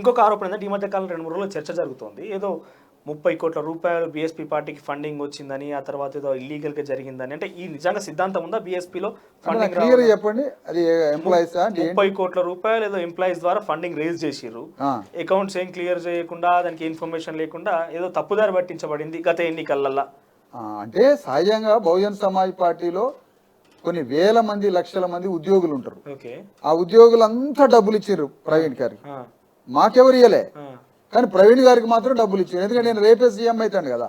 ఇంకొక ఆరోపణ ఏంటంటే ఈ మధ్య కాలం రెండు మూడు రోజులు చర్చ జరుగుతోంది. ఏదో ముప్పై కోట్ల రూపాయలు బీఎస్పీ పార్టీకి ఫండింగ్ వచ్చిందని ఆ తర్వాత ఏదో ఇల్లీగల్గా జరిగిందని. అంటే ఈ నిజంగా సిద్ధాంతం ఉందా బీఎస్పీలో ఫండింగ్ చెప్పండి. అది ఎంప్లాయీస్ ముప్పై కోట్ల రూపాయలు ఏదో ఎంప్లాయీస్ ద్వారా ఫండింగ్ రేజ్ చేసిర్రు. అకౌంట్స్ ఏం క్లియర్ చేయకుండా దానికి ఇన్ఫర్మేషన్ లేకుండా ఏదో తప్పుదారి పట్టించబడింది గత ఎన్నికలల్లా. అంటే సహజంగా బహుజన్ సమాజ్ పార్టీలో కొన్ని వేల మంది లక్షల మంది ఉద్యోగులు ఉంటారు. ఆ ఉద్యోగులంతా డబ్బులు ఇచ్చారు ప్రవీణ్ గారికి. మాకెవరు ఇయ్యలే. కానీ ప్రవీణ్ గారికి మాత్రం డబ్బులు ఇచ్చారు. ఎందుకంటే నేను రేపే సీఎం అవుతాను కదా.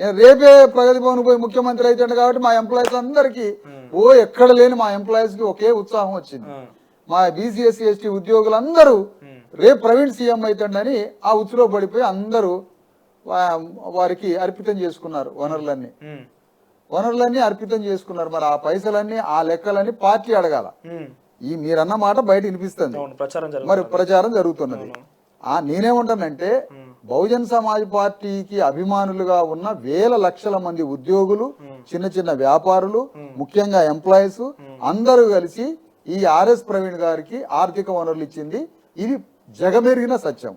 నేను రేపే ప్రగతి భవన్ పోయి ముఖ్యమంత్రి అవుతాడు కాబట్టి మా ఎంప్లాయీస్ అందరికి ఓ ఎక్కడ లేని మా ఎంప్లాయీస్కి ఒకే ఉత్సాహం వచ్చింది. మా బీసీఎస్సీ ఎస్టీ ఉద్యోగులందరూ రేపు ప్రవీణ్ సీఎం అవుతాడని ఆ ఉచ్చులో పడిపోయి అందరూ వారికి అర్పితం చేసుకున్నారు వనరులన్నీ. వనరులన్నీ అర్పితం చేసుకున్నారు. మరి ఆ పైసలన్నీ ఆ లెక్కలన్నీ పార్టీ అడగాల. ఈ మీరన్న మాట బయట వినిపిస్తుంది. మరి ప్రచారం జరుగుతున్నది. ఆ నేనేమంటానంటే బహుజన్ సమాజ్ పార్టీకి అభిమానులుగా ఉన్న వేల లక్షల మంది ఉద్యోగులు చిన్న చిన్న వ్యాపారులు ముఖ్యంగా ఎంప్లాయీస్ అందరూ కలిసి ఈ ఆర్ఎస్ ప్రవీణ్ గారికి ఆర్థిక వనరులు ఇచ్చింది. ఇది జగమెరిగిన సత్యం.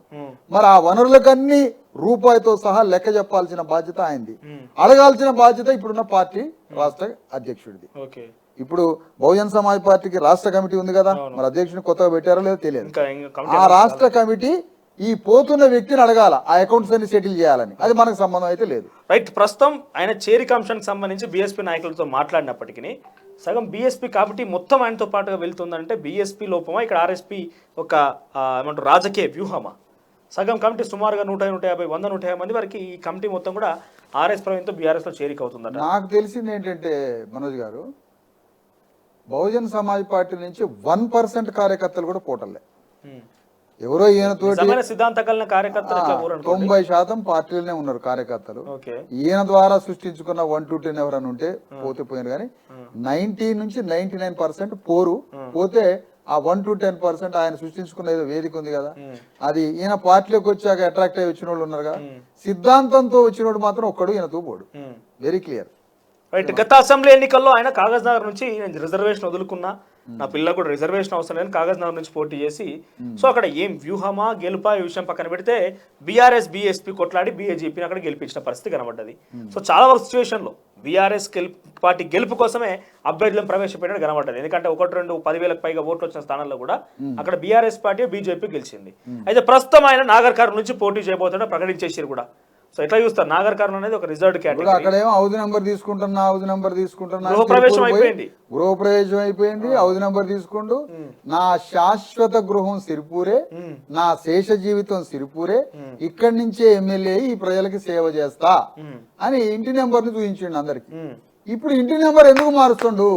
మరి ఆ వనరులకన్నీ రూపాయితో సహా లెక్క చెప్పాల్సిన బాధ్యత ఆయనది. అడగాల్సిన బాధ్యత ఇప్పుడున్న పార్టీ రాష్ట్ర అధ్యక్షుడిది. ఓకే. ఇప్పుడు బహుజన్ సమాజ్ పార్టీకి రాష్ట్ర కమిటీ ఉంది కదా మరి అధ్యక్షుని కొత్తగా పెట్టారో లేదో తెలియదు. ఆ రాష్ట్ర కమిటీ ఈ పోతున్న వ్యక్తిని అడగాల? ఆ అకౌంట్స్ అన్ని సెటిల్ చేయాలని. అది మనకు సంబంధం అయితే లేదు. రైట్ ప్రస్తుతం ఆయన చేరిక అంశానికి సంబంధించి బీఎస్పీ నాయకులతో మాట్లాడినప్పటికీ సగం బీఎస్పీ కమిటీ మొత్తం ఆయనతో పాటుగా వెళ్తుందంటే బీఎస్పీ లోపమా ఇక్కడ ఆర్ఎస్పీ ఒక ఏమంటారు రాజకీయ వ్యూహమా? సగం కమిటీ సుమారుగా నూట నూట యాభై వంద నూట యాభై మంది వరకు ఈ కమిటీ మొత్తం కూడా ఆర్ఎస్ ప్రవీణ్తో బీఆర్ఎస్లో చేరిక అవుతుందట. నాకు తెలిసింది ఏంటంటే మనోజ్ గారు బహుజన్ సమాజ్ పార్టీ నుంచి వన్ పర్సెంట్ కార్యకర్తలు కూడా పోటలే. ఎవరో ఈయనతోటి నిజమైన సిద్ధాంత కలిగిన కార్యకర్తలు ఇట్లా ఊరు అనుకో తొంభై శాతం పార్టీలోనే ఉన్నారు కార్యకర్తలు. ఈయన ద్వారా సృష్టించుకున్న వన్ టు టెన్ ఎవరైనా ఉంటే పోతే పోయిన కానీ నైన్టీ నుంచి నైన్టీ నైన్ పర్సెంట్ పోరు. పోతే ఆ వన్ టు టెన్ పర్సెంట్ ఆయన సృష్టించుకున్న ఏదో వేదిక ఉంది కదా. అది ఈయన పార్టీలోకి వచ్చాక అట్రాక్ట్ అయ్యి వచ్చిన వాళ్ళు ఉన్నారు కదా. సిద్ధాంతంతో వచ్చినోడు మాత్రం ఒక్కడు ఈయనతో పోడు. వెరీ క్లియర్ రైట్ గత అసెంబ్లీ ఎన్నికల్లో ఆయన కాగజ్ నగర్ నుంచి నేను రిజర్వేషన్ వదులుకున్నా నా పిల్ల కూడా రిజర్వేషన్ అవసరం లేదని కాగజ్ నగర్ నుంచి పోటీ చేసి సో అక్కడ ఏం వ్యూహమా గెలుపా ఈ విషయం పక్కన పెడితే బీఆర్ఎస్ బీఎస్పీ కొట్లాడి బీఏజీపీని అక్కడ గెలిపించిన పరిస్థితి కనబడ్డది. సో చాలా వరకు సిచ్యువేషన్లో బీఆర్ఎస్ గెలుపు పార్టీ గెలుపు కోసమే అభ్యర్థులను ప్రవేశపెట్టడం కనబడ్డది. ఎందుకంటే ఒకటి రెండు పదివేలకు పైగా ఓట్లు వచ్చిన స్థానాల్లో కూడా అక్కడ బీఆర్ఎస్ పార్టీ బీజేపీ గెలిచింది. అయితే ప్రస్తుతం ఆయన నాగర్ కర్నూలు నుంచి పోటీ చేయబోతుంటే ప్రకటించేసారు కూడా. సో ఎట్లా చూస్తారు? నాగర్ కర్నూలు అనేది ఒక రిజర్వ్డ్ ఇప్పుడు కేటగిరీ. అక్కడ ఏమో హౌస్ నెంబర్ తీసుకుంటున్నా హౌస్ నెంబర్ తీసుకుంటున్నా గృహప్రవేశం అయిపోయింది. గృహప్రవేశం అయిపోయింది హౌస్ నెంబర్ తీసుకుంటూ నా శాశ్వత గృహం సిరిపూరే నా శేష జీవితం సిరిపూరే ఇక్కడి నుంచే ఎమ్మెల్యే ఈ ప్రజలకి సేవ చేస్తా. అని ఇంటి నెంబర్ని చూపించండి అందరికి. ఇప్పుడు ఇంటి నెంబర్ ఎందుకు మారుస్తుండు.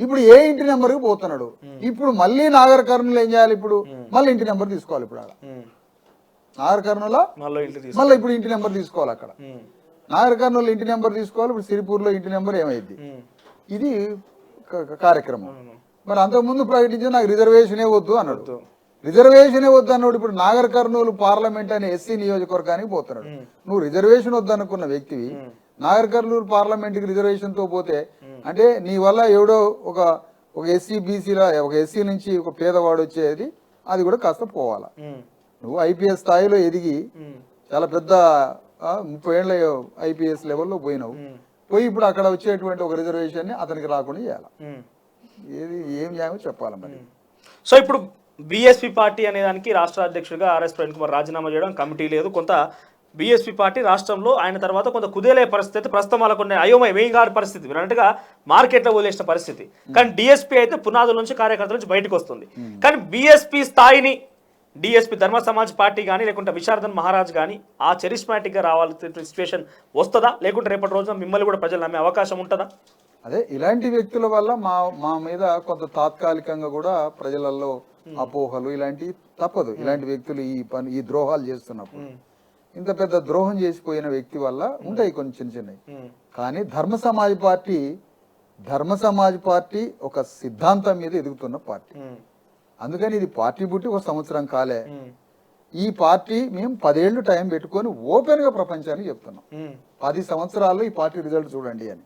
ఇప్పుడు ఏ ఇంటి నెంబర్కి పోతున్నాడు ఇప్పుడు మళ్ళీ నాగర్ కర్నూలు ఏం చేయాలి ఇప్పుడు? మళ్ళీ ఇంటి నెంబర్ తీసుకోవాలి ఇప్పుడు ఉమ్. నాగర్ కర్నూలు? మళ్ళీ ఇప్పుడు ఇంటి నెంబర్ తీసుకోవాలి అక్కడ. నాగర్ కర్నూలు ఇంటి నెంబర్ తీసుకోవాలి ఇప్పుడు సిరిపూర్లో ఇంటి నెంబర్ ఏమైంది. ఇది కార్యక్రమం. మరి అంతకుముందు ప్రకటించి నాకు రిజర్వేషనే వద్దు అన్నాడు. రిజర్వేషనే వద్దు అన్నాడు. ఇప్పుడు నాగర్ కర్నూలు పార్లమెంట్ అనే ఎస్సీ నియోజకవర్గానికి పోతున్నాడు. నువ్వు రిజర్వేషన్ వద్దు అనుకున్న వ్యక్తివి నాగర్ కర్నూలు పార్లమెంట్కి రిజర్వేషన్తో పోతే అంటే నీ వల్ల ఎవడో ఒక ఒక ఎస్సీ బీసీల ఒక ఎస్సీ నుంచి ఒక పేదవాడు వచ్చేది అది కూడా కాస్త పోవాలా. నువ్వు ఐపీఎస్ స్థాయిలో ఎదిగి. చాలా పెద్ద ముప్పై ఏళ్ళ ఐపీఎస్ లెవెల్లో పోయినావు. పోయి ఇప్పుడు అక్కడ వచ్చేటువంటి ఒక రిజర్వేషన్ని అతనికి రాకుండా చేయాలి. ఏది ఏం చేయాలో చెప్పాలి మరి. సో ఇప్పుడు బీఎస్పీ పార్టీ అనే దానికి రాష్ట్ర అధ్యక్షుడిగా ఆర్ఎస్ ప్రవీణ్ కుమార్ రాజీనామా చేయడం కమిటీ లేదు. కొంత బీఎస్పీ పార్టీ రాష్ట్రంలో ఆయన తర్వాత కొంత కుదేలే పరిస్థితి ప్రస్తుతం వాళ్ళకు ఉన్న అయోమయ వేయింగారి పరిస్థితి. మీరు అన్నట్టుగా మార్కెట్లో వదిలేసిన పరిస్థితి. కానీ డిఎస్పీ అయితే పునాదుల నుంచి కార్యకర్తల నుంచి బయటకు వస్తుంది. కానీ బీఎస్పీ స్థాయిని డిఎస్పీ ధర్మ సమాజ్ పార్టీ కానీ లేకుంటే విశారదన్ మహారాజ్ కానీ ఆ చరిస్మాటిక్గా రావాల్సిన సిచ్యువేషన్ వస్తుందా? లేకుంటే రేపటి రోజున మిమ్మల్ని కూడా ప్రజలు నమ్మే అవకాశం ఉంటుందా? అదే ఇలాంటి వ్యక్తుల వల్ల మా మా మీద కొంత తాత్కాలికంగా కూడా ప్రజలలో అపోహలు ఇలాంటివి తప్పదు. ఇలాంటి వ్యక్తులు ఈ పని ఈ ద్రోహాలు చేస్తున్నప్పుడు. ఇంత పెద్ద ద్రోహం చేసిపోయిన వ్యక్తి వల్ల ఉంటాయి కొన్ని చిన్న చిన్నవి. కానీ ధర్మ సమాజ్ పార్టీ ధర్మ సమాజ్ పార్టీ ఒక సిద్ధాంతం మీద ఎదుగుతున్న పార్టీ. అందుకని ఇది పార్టీ పుట్టి ఒక సంవత్సరం కాలే. ఈ పార్టీ మేము పదేళ్ళు టైం పెట్టుకొని ఓపెన్గా ప్రపంచానికి చెప్తున్నాం. పది సంవత్సరాల్లో ఈ పార్టీ రిజల్ట్ చూడండి అని.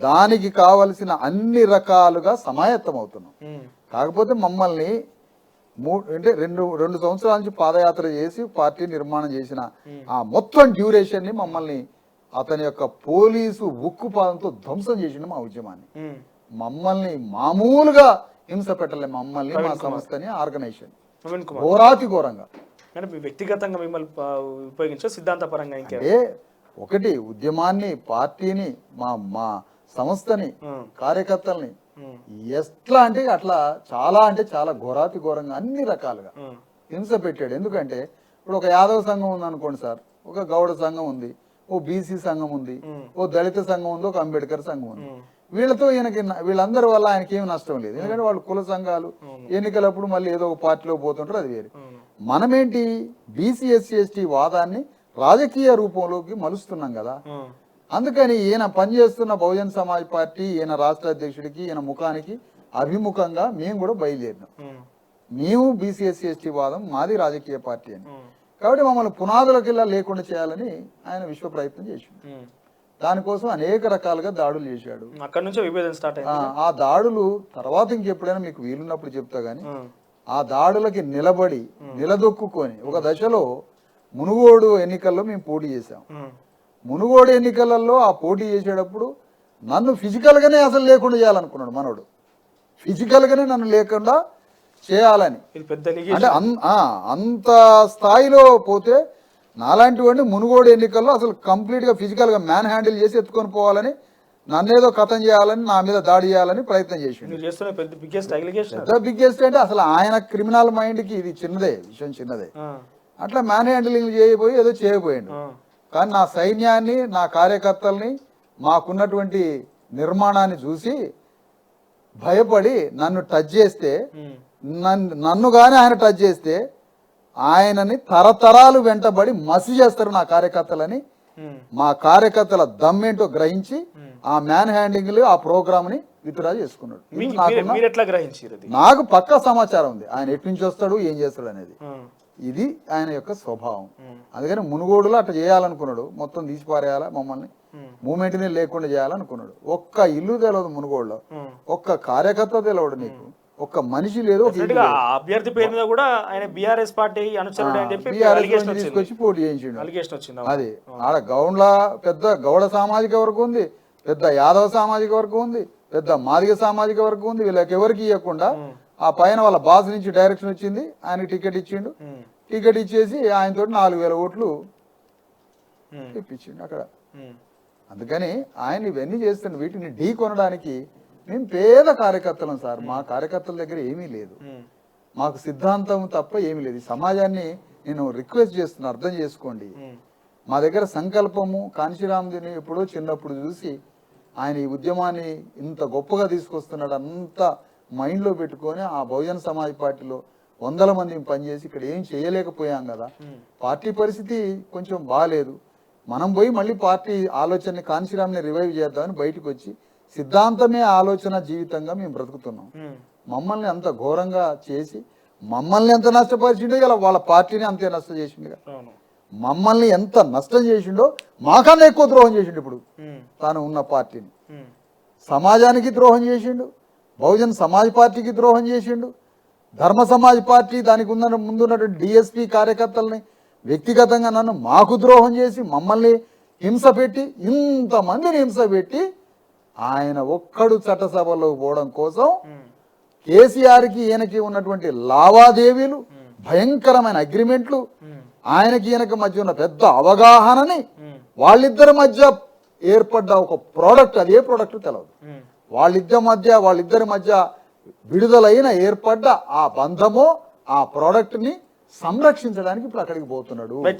దానికి కావలసిన అన్ని రకాలుగా సమాయత్తం అవుతున్నాం. కాకపోతే మమ్మల్ని మూడు అంటే రెండు రెండు సంవత్సరాల నుంచి పాదయాత్ర చేసి పార్టీ నిర్మాణం చేసిన ఆ మొత్తం డ్యూరేషన్ని మమ్మల్ని అతని యొక్క పోలీసు ఉక్కు పాదంతో ధ్వంసం చేసిండు మా ఉద్యమాన్ని. మమ్మల్ని మామూలుగా హింస పెట్టలే మమ్మల్ని మా సంస్థని ఆర్గనైజేషన్. ఘోరాతి ఘోరంగా. అంటే మీ వ్యక్తిగతంగా మిమ్మల్ని ఉపయోగించే సిద్ధాంతపరంగా ఇంకే. అంటే ఒకటి ఉద్యమాన్ని పార్టీని మా మా సంస్థని. కార్యకర్తల్ని. ఎట్లా అంటే అట్లా చాలా అంటే చాలా ఘోరాతి ఘోరంగా అన్ని రకాలుగా. హింస పెట్టాడు. ఎందుకంటే ఇప్పుడు ఒక యాదవ సంఘం ఉంది అనుకోండి సార్ ఒక గౌడ సంఘం ఉంది ఓ బీసీ సంఘం ఉంది ఓ దళిత సంఘం ఉంది ఒక అంబేద్కర్ సంఘం ఉంది. వీళ్ళతో ఈయనకి వీళ్ళందరి వల్ల ఆయనకి ఏమి నష్టం లేదు ఎందుకంటే వాళ్ళు కుల సంఘాలు ఎన్నికలప్పుడు మళ్ళీ ఏదో ఒక పార్టీలో పోతుంటారు అది వేరే. మనమేంటి బీసీ ఎస్సీ ఎస్టీ వాదాన్ని రాజకీయ రూపంలోకి మలుస్తున్నాం కదా. అందుకని ఈయన పనిచేస్తున్న బహుజన్ సమాజ్ పార్టీ ఈయన రాష్ట్ర అధ్యక్షుడికి ఈయన ముఖానికి అభిముఖంగా మేము కూడా బయలుదేరినాం. మేము బీసీఎస్సీ ఎస్టీ వాదం మాది రాజకీయ పార్టీ అని. కాబట్టి మమ్మల్ని పునాదులకిల్లా లేకుండా చేయాలని ఆయన విశ్వ ప్రయత్నం ఉమ్. దానికోసం అనేక రకాలుగా దాడులు చేశాడు. అక్కడ నుంచే విభేదన స్టార్ట్ ఆ, దాడులు తర్వాత ఇంకెప్పుడైనా మీకు వీలున్నప్పుడు చెప్తా గానీ. ఆ. దాడులకి నిలబడి నిలదొక్కుకొని ఒక దశలో మునుగోడు ఎన్నికల్లో మేము పోటీ చేశాం. మునుగోడు ఎన్నికలలో ఆ పోటీ చేసేటప్పుడు నన్ను ఫిజికల్ గానే అసలు లేకుండా చేయాలనుకున్నాడు మనోడు. ఫిజికల్ గానే నన్ను లేకుండా చేయాలని. అంటే అంత స్థాయిలో పోతే నాలాంటి వాడిని మునుగోడు ఎన్నికల్లో అసలు కంప్లీట్గా ఫిజికల్గా మ్యాన్ హ్యాండిల్ చేసి ఎత్తుకొని పోవాలని నన్నేదో కథం చేయాలని నా మీద దాడి చేయాలని ప్రయత్నం చేసిండు. పెద్ద బిగ్గెస్ట్ అంటే అసలు ఆయన క్రిమినల్ మైండ్కి ఇది చిన్నదే విషయం చిన్నదే. అట్లా మ్యాన్ హ్యాండిలింగ్ చేయబోయి ఏదో చేయబోయిండు. కానీ నా సైన్యాన్ని నా కార్యకర్తల్ని మాకున్నటువంటి నిర్మాణాన్ని చూసి భయపడి నన్ను టచ్ చేస్తే నన్ను నన్ను కానీ ఆయన టచ్ చేస్తే ఆయనని తరతరాలు వెంటబడి మసి చేస్తారు నా కార్యకర్తలని. మా కార్యకర్తల దమ్మేంటో గ్రహించి ఆ మ్యాన్ హ్యాండింగ్ ఆ ప్రోగ్రామ్ని విత్డ్రా చేసుకున్నాడు. నాకు పక్కా సమాచారం ఉంది. ఆయన ఎటు నుంచి వస్తాడు ఏం చేస్తాడు అనేది. ఇది ఆయన యొక్క స్వభావం. అందుకని మునుగోడులో అట్లా చేయాలనుకున్నాడు. మొత్తం తీసి పారేయాలా మమ్మల్ని? ఉమ్. మూమెంట్ని లేకుండా చేయాలనుకున్నాడు. ఒక్క ఇల్లు తెలియదు మునుగోడులో. ఒక్క కార్యకర్త తెలియడు నీకు. ఒక్క మనిషి లేదు ఒక అభ్యర్థి పేరు మీద కూడా ఆయన బీఆర్ఎస్ పార్టీ అనుచరుడు అని చెప్పి తీసుకొచ్చి పోటీ చేయించిండు. అలిగేషన్ వచ్చింది అది ఆడ గౌండ్ల పెద్ద గౌడ సామాజిక వర్గం ఉంది పెద్ద యాదవ సామాజిక వర్గం ఉంది పెద్ద మాదిగ సామాజిక వర్గం ఉంది వీళ్ళకి ఎవరికి ఇవ్వకుండా ఆ పైన వాళ్ళ బాస్ నుంచి డైరెక్షన్ వచ్చింది ఆయనకి టికెట్ ఇచ్చిండు. టికెట్ ఇచ్చేసి ఆయనతో నాలుగు వేల ఓట్లు. ఇప్పించిండు అక్కడ. అందుకని ఆయన ఇవన్నీ చేస్తున్న వీటిని ఢీ కొనడానికి మేము పేద కార్యకర్తలం సార్. మా కార్యకర్తల దగ్గర ఏమీ లేదు. మాకు సిద్ధాంతం తప్ప ఏమీ లేదు. సమాజాన్ని నేను రిక్వెస్ట్ చేస్తున్నా అర్థం చేసుకోండి. మా దగ్గర సంకల్పము కాంశీరాముడిని ఎప్పుడో చిన్నప్పుడు చూసి ఆయన ఈ ఉద్యమాన్ని ఇంత గొప్పగా తీసుకొస్తున్నాడు అంత మైండ్లో పెట్టుకొని ఆ బహుజన సమాజ్ పార్టీలో వందల మంది పనిచేసి ఇక్కడ ఏం చేయలేకపోయాం కదా. పార్టీ పరిస్థితి కొంచెం బాగాలేదు మనం పోయి మళ్ళీ పార్టీ ఆలోచనని కాంశీరామ్ని రివైవ్ చేద్దామని బయటకు వచ్చి సిద్ధాంతమే ఆలోచన జీవితంగా మేము బ్రతుకుతున్నాం. మమ్మల్ని అంత ఘోరంగా చేసి మమ్మల్ని ఎంత నష్టపరిచిండో ఇలా వాళ్ళ పార్టీని అంతే నష్టం చేసిండుగా మమ్మల్ని ఎంత నష్టం చేసిండో మాకన్నా ఎక్కువ ద్రోహం చేసిండు ఇప్పుడు. తాను ఉన్న పార్టీని. సమాజానికి ద్రోహం చేసిండు బహుజన్ సమాజ్ పార్టీకి ద్రోహం చేసిండు ధర్మ సమాజ్ పార్టీ దానికి ఉన్న ముందున్నటువంటి డిఎస్పి కార్యకర్తల్ని వ్యక్తిగతంగా నన్ను మాకు ద్రోహం చేసి మమ్మల్ని హింస పెట్టి ఇంతమందిని హింస పెట్టి ఆయన ఒక్కడు చట్టసభలో పోవడం కోసం. కేసీఆర్కి ఈయనకి ఉన్నటువంటి లావాదేవీలు భయంకరమైన అగ్రిమెంట్లు. ఆయనకి ఈయనకి మధ్య ఉన్న పెద్ద అవగాహనని. వాళ్ళిద్దరి మధ్య ఏర్పడ్డ ఒక ప్రోడక్ట్ అది ఏ ప్రోడక్ట్ తెలియదు ఉమ్. వాళ్ళిద్దరి మధ్య వాళ్ళిద్దరి మధ్య విడుదలైన ఏర్పడ్డ ఆ బంధమో ఆ ప్రోడక్ట్ని సంరక్షించడానికి ఇప్పుడు అక్కడికి పోతున్నాడు